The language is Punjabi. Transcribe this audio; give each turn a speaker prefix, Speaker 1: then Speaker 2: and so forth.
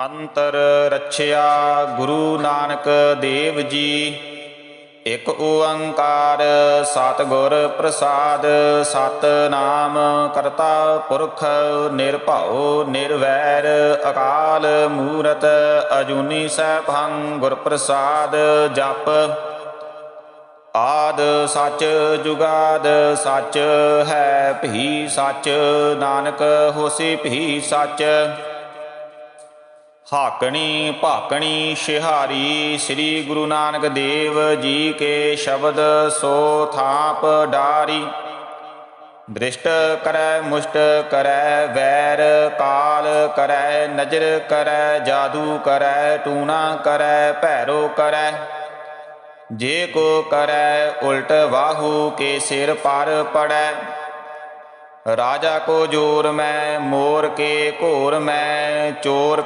Speaker 1: ਮੰਤਰ ਰਚਿਆ ਗੁਰੂ ਨਾਨਕ ਦੇਵ ਜੀ। ਇਕ ਓੰਕਾਰ ਸਤਿਗੁਰ ਪ੍ਰਸਾਦ, ਸਤਨਾਮ ਕਰਤਾ ਪੁਰਖ ਨਿਰਭਉ ਨਿਰਵੈਰ, ਅਕਾਲ ਮੂਰਤ ਅਜੂਨੀ ਸੈਭੰ ਗੁਰ ਪ੍ਰਸਾਦ ਜਪ। ਆਦ ਸੱਚ ਜੁਗਾਦ ਸੱਚ ਹੈ ਭੀ ਸੱਚ, ਨਾਨਕ ਹੋਸੀ ਭੀ ਸੱਚ। ਹਾਕਣੀ ਭਾਕਣੀ ਸ਼ਿਹਾਰੀ, ਸ੍ਰੀ ਗੁਰੂ ਨਾਨਕ ਦੇਵ ਜੀ ਕੇ ਸ਼ਬਦ ਸੋ ਥਾਪ ਡਾਰੀ। ਦ੍ਰਿਸ਼ਟ ਕਰੈ, ਮੁਸ਼ਟ ਕਰੈ, ਵੈਰ ਕਾਲ ਕਰੈ, ਨਜ਼ਰ ਕਰੈ, ਜਾਦੂ ਕਰੈ, ਟੂਣਾ ਕਰੈ, ਭੈਰੋ ਕਰੈ। ਜੇ ਕੋ ਕਰੈ, ਉਲਟ ਵਾਹੂ ਕੇ ਸਿਰ ਪਰ ਪੜੈ। ਰਾਜਾ ਕੋ ਜੋਰ ਮੈਂ, ਮੋਰ ਕੇ ਘੋਰ ਮੈਂ, ਚੋਰ